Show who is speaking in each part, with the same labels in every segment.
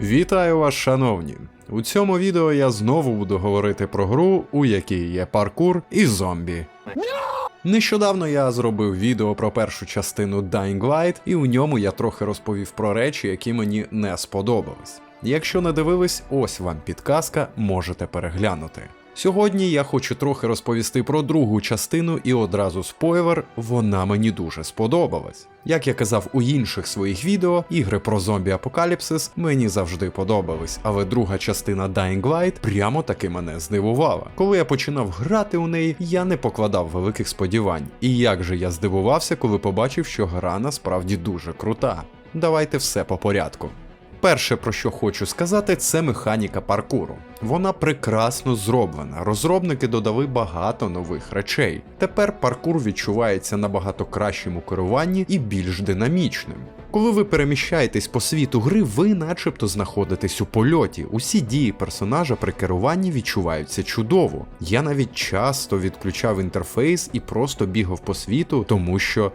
Speaker 1: Вітаю вас, шановні! У цьому відео я знову буду говорити про гру, у якій є паркур і зомбі. Нещодавно я зробив відео про першу частину Dying Light, і у ньому я трохи розповів про речі, які мені не сподобались. Якщо не дивились, ось вам підказка, можете переглянути. Сьогодні я хочу трохи розповісти про другу частину і одразу спойлер, вона мені дуже сподобалась. Як я казав у інших своїх відео, ігри про зомбі апокаліпсис мені завжди подобались, але друга частина Dying Light прямо таки мене здивувала. Коли я починав грати у неї, я не покладав великих сподівань. І як же я здивувався, коли побачив, що гра насправді дуже крута. Давайте все по порядку. Перше, про що хочу сказати, це механіка паркуру. Вона прекрасно зроблена. Розробники додали багато нових речей. Тепер паркур відчувається набагато кращим у керуванні і більш динамічним. Коли ви переміщаєтесь по світу гри, ви начебто знаходитесь у польоті. Усі дії персонажа при керуванні відчуваються чудово. Я навіть часто відключав інтерфейс і просто бігав по світу, тому що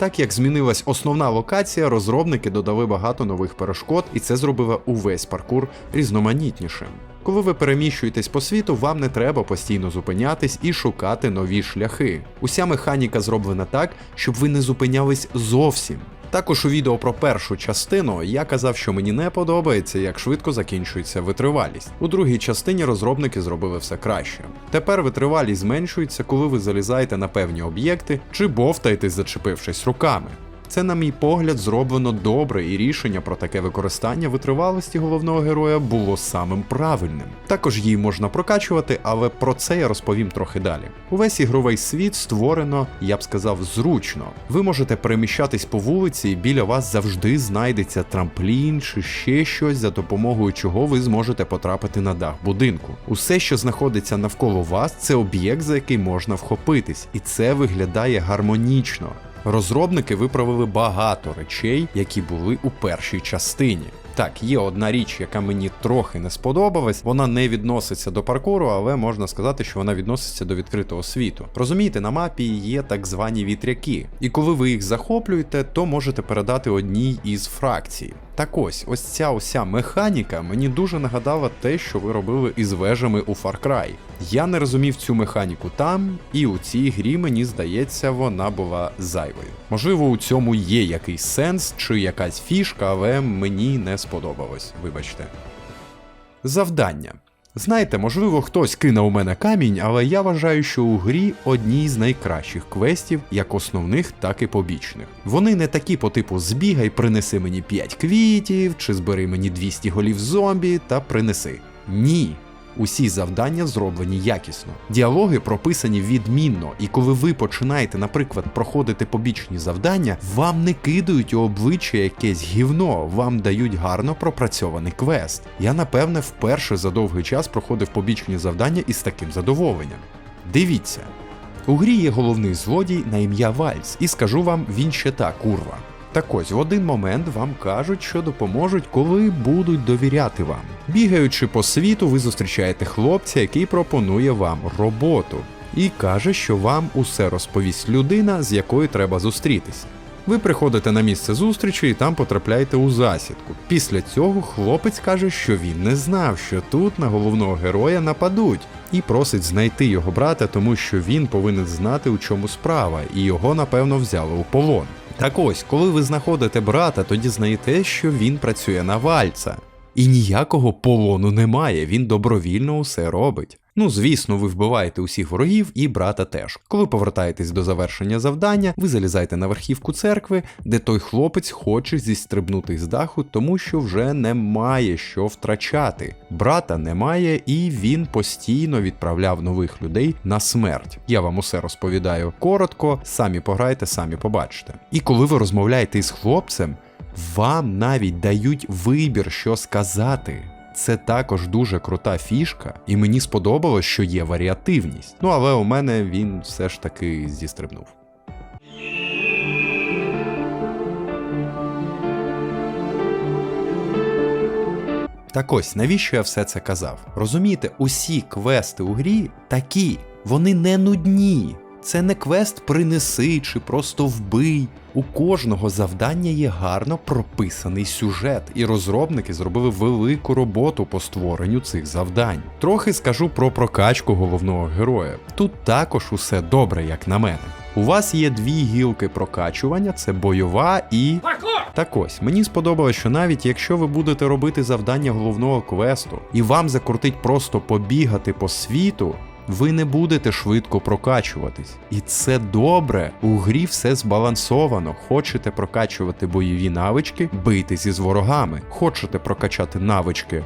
Speaker 1: Так як змінилась основна локація, розробники додали багато нових перешкод, і це зробило увесь паркур різноманітнішим. Коли ви переміщуєтесь по світу, вам не треба постійно зупинятись і шукати нові шляхи. Уся механіка зроблена так, щоб ви не зупинялись зовсім. Також у відео про першу частину я казав, що мені не подобається, як швидко закінчується витривалість. У другій частині розробники зробили все краще. Тепер витривалість зменшується, коли ви залізаєте на певні об'єкти чи бовтаєтесь, зачепившись руками. Це, на мій погляд, зроблено добре, і рішення про таке використання витривалості головного героя було самим правильним. Також її можна прокачувати, але про це я розповім трохи далі. Увесь ігровий світ створено, я б сказав, зручно. Ви можете переміщатись по вулиці, і біля вас завжди знайдеться трамплін чи ще щось, за допомогою чого ви зможете потрапити на дах будинку. Усе, що знаходиться навколо вас, це об'єкт, за який можна вхопитись, і це виглядає гармонічно. Розробники виправили багато речей, які були у першій частині. Так, є одна річ, яка мені трохи не сподобалась. Вона не відноситься до паркуру, але можна сказати, що вона відноситься до відкритого світу. Розумієте, на мапі є так звані вітряки, і коли ви їх захоплюєте, то можете передати одній із фракцій. Так ось, ось ця уся механіка мені дуже нагадала те, що ви робили із вежами у Far Cry. Я не розумів цю механіку там, і у цій грі мені здається, вона була зайвою. Можливо, у цьому є якийсь сенс чи якась фішка, але мені не сподобалось, вибачте. Завдання. Знаєте, можливо, хтось кине у мене камінь, але я вважаю, що у грі одні з найкращих квестів, як основних, так і побічних. Вони не такі по типу збігай, принеси мені 5 квітів, чи збери мені 200 голів зомбі та принеси. Ні. Усі завдання зроблені якісно. Діалоги прописані відмінно, і коли ви починаєте, наприклад, проходити побічні завдання, вам не кидають у обличчя якесь гівно, вам дають гарно пропрацьований квест. Я, напевне, вперше за довгий час проходив побічні завдання із таким задоволенням. Дивіться. У грі є головний злодій на ім'я Вальс, і скажу вам, він ще та курва. Так ось в один момент вам кажуть, що допоможуть, коли будуть довіряти вам. Бігаючи по світу, ви зустрічаєте хлопця, який пропонує вам роботу, і каже, що вам усе розповість людина, з якою треба зустрітися. Ви приходите на місце зустрічі і там потрапляєте у засідку. Після цього хлопець каже, що він не знав, що тут на головного героя нападуть, і просить знайти його брата, тому що він повинен знати, у чому справа, і його напевно взяли у полон. Так ось, коли ви знаходите брата, тоді знаєте, що він працює на вальца. І ніякого полону немає, він добровільно усе робить. Ну, звісно, ви вбиваєте усіх ворогів і брата теж. Коли повертаєтесь до завершення завдання, ви залізаєте на верхівку церкви, де той хлопець хоче зістрибнути з даху, тому що вже немає що втрачати. Брата немає, і він постійно відправляв нових людей на смерть. Я вам усе розповідаю коротко, самі пограйте, самі побачите. І коли ви розмовляєте із хлопцем, вам навіть дають вибір, що сказати. Це також дуже крута фішка, і мені сподобалось, що є варіативність. Ну але у мене він все ж таки зістрибнув. Так ось, навіщо я все це казав? Розумієте, усі квести у грі такі, вони не нудні. Це не квест принеси чи просто вбий. У кожного завдання є гарно прописаний сюжет, і розробники зробили велику роботу по створенню цих завдань. Трохи скажу про прокачку головного героя. Тут також усе добре, як на мене. У вас є дві гілки прокачування: це бойова і. Так ось, мені сподобалось, що навіть якщо ви будете робити завдання головного квесту, і вам закрутить просто побігати по світу, ви не будете швидко прокачуватись. І це добре. У грі все збалансовано. Хочете прокачувати бойові навички, бийтесь із ворогами. Хочете прокачати навички,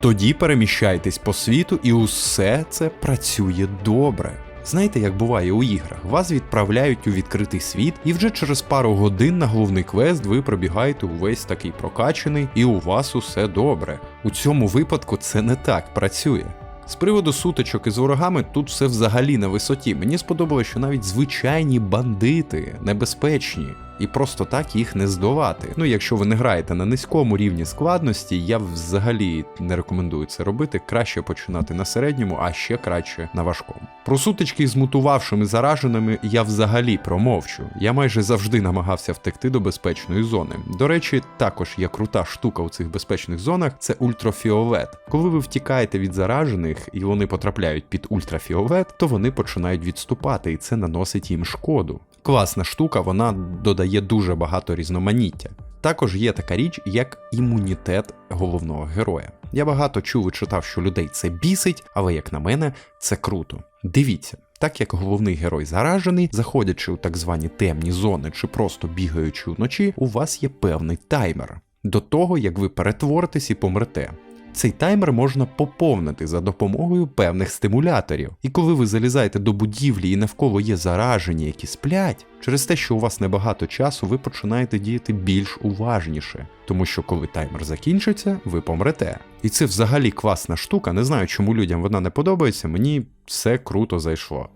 Speaker 1: тоді переміщайтесь по світу, і усе це працює добре. Знаєте, як буває у іграх, вас відправляють у відкритий світ, і вже через пару годин на головний квест ви пробігаєте увесь такий прокачаний, і у вас усе добре. У цьому випадку це не так працює. З приводу сутичок із ворогами тут все взагалі на висоті. Мені сподобалося, що навіть звичайні бандити небезпечні. І просто так їх не здолати. Ну, якщо ви не граєте на низькому рівні складності, я взагалі не рекомендую це робити. Краще починати на середньому, а ще краще на важкому. Про сутички з мутувавшими зараженими я взагалі промовчу. Я майже завжди намагався втекти до безпечної зони. До речі, також є крута штука у цих безпечних зонах це ультрафіолет. Коли ви втікаєте від заражених і вони потрапляють під ультрафіолет, то вони починають відступати, і це наносить їм шкоду. Класна штука, вона додає дуже багато різноманіття. Також є така річ, як імунітет головного героя. Я багато чув і читав, що людей це бісить, але як на мене, це круто. Дивіться. Так як головний герой заражений, заходячи у так звані темні зони чи просто бігаючи вночі, у вас є певний таймер до того, як ви перетворитесь і помрете. Цей таймер можна поповнити за допомогою певних стимуляторів. І коли ви залізаєте до будівлі і навколо є заражені, які сплять, через те, що у вас небагато часу, ви починаєте діяти більш уважніше, тому що коли таймер закінчиться, ви помрете. І це взагалі класна штука. Не знаю, чому людям вона не подобається. Мені все круто зайшло.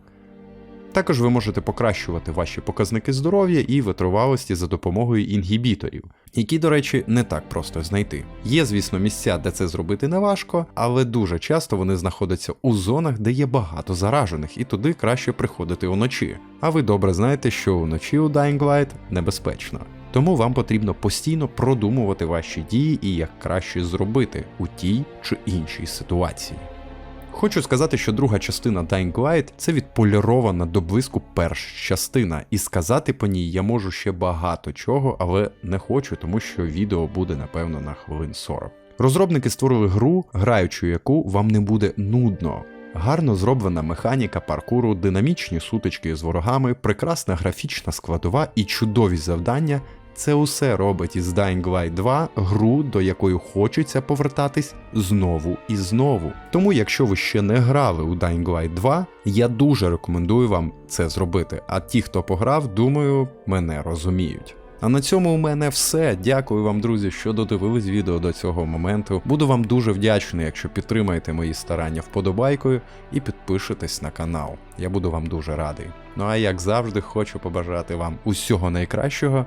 Speaker 1: Також ви можете покращувати ваші показники здоров'я і витривалості за допомогою інгібіторів, які, до речі, не так просто знайти. Є, звісно, місця, де це зробити не важко, але дуже часто вони знаходяться у зонах, де є багато заражених, і туди краще приходити уночі. А ви добре знаєте, що уночі у Dying Light небезпечно. Тому вам потрібно постійно продумувати ваші дії і як краще зробити у тій чи іншій ситуації. Хочу сказати, що друга частина Dying Light – це відполірована до блиску перша частина, і сказати по ній я можу ще багато чого, але не хочу, тому що відео буде напевно на хвилин 40. Розробники створили гру, граючи яку вам не буде нудно. Гарно зроблена механіка паркуру, динамічні сутички з ворогами, прекрасна графічна складова і чудові завдання. Це усе робить із Dying Light 2 гру, до якої хочеться повертатись знову і знову. Тому, якщо ви ще не грали у Dying Light 2, я дуже рекомендую вам це зробити. А ті, хто пограв, думаю, мене розуміють. А на цьому у мене все. Дякую вам, друзі, що додивились відео до цього моменту. Буду вам дуже вдячний, якщо підтримаєте мої старання вподобайкою і підпишетесь на канал. Я буду вам дуже радий. Ну а як завжди, хочу побажати вам усього найкращого